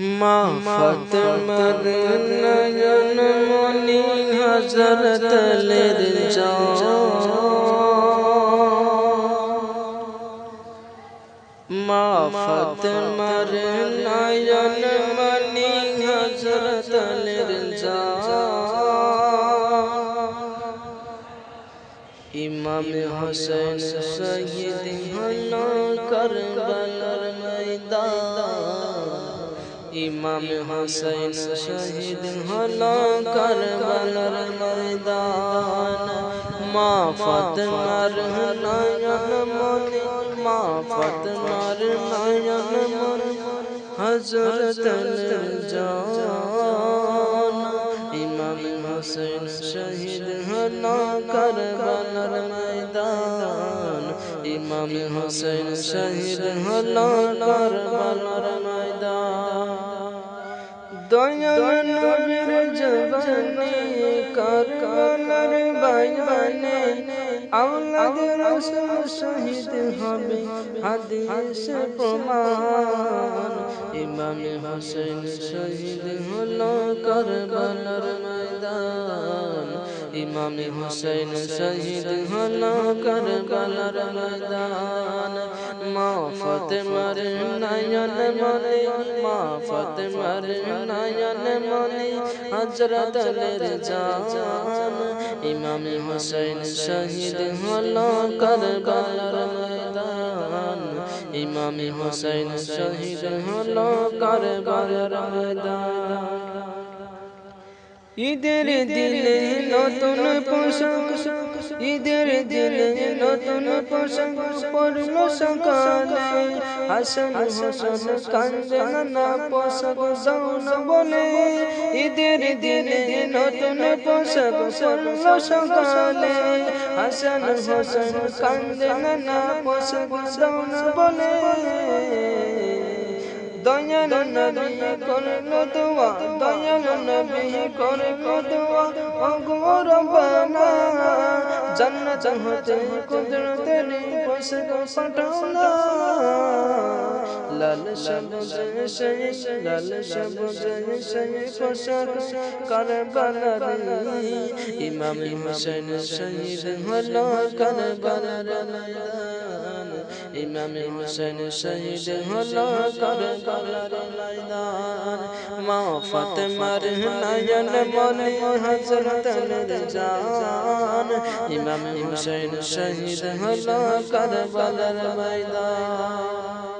মা ফাতেমার নয়ন মনি হযরত লের মা ফাতেমার নয়ন মনি হযরত লের ইমাম হোসেন শহীদ হলো করবলার ময়দান ইমাম হোসেন শহীদ হলো করবলার ময়দান মা ফাতেমার নয়ন মনি মা ফাতেমার নয়ন মনি হযরত জান ইমাম হোসেন শহীদ হলো করবলার ময়দান ইমাম হোসেন শহীদ হলো করবলার ময়দান দয়াল নবীর জবানে করবলার বায়ানে আওলাদ রাসূল শহীদ হবে হাদিস প্রমাণ। ইমাম হোসেন শহীদ হলো করবলার ময়দান। ইমাম হোসেন শহীদ হলো করবলার ময়দান। ফাতেমার নয়ন মনে মা ফাতেমার নয়ন মনে হযরত লের জান ইমাম হোসেন শহীদ হলো করবলার ময়দান ইমাম হোসেন শহীদ হলো করবলার ময়দান ঈদের দিনে নতুন পোশাক ঈদের দিনে নতুন পোশাক পরল সকালে। হাসান হোসেন কান্দে না পোশাক যৌন বলে। ঈদের দিনে নতুন পোশাক পরল সকালে। হাসান হোসেন কান্দে না পোশাক যৌন বলে। দয়াল নবী করল দোয়া দয়াল নবী করল দোয়া ওগো রব্বানা জান্নাত হতে কুদরতের পোশাক পাঠাওনা লাল সবুজ সেই লাল সবুজ সেই পোশাক কারবালার ইমাম হোসেন শহীদ হলো কারবালার ইমাম হোসেন শহীদ হলো কর ময়দান। মা ফাতেমার নয়ন মনে হজরত জান ইমাম হোসেন শহীদ হলো কারবালার ময়দান।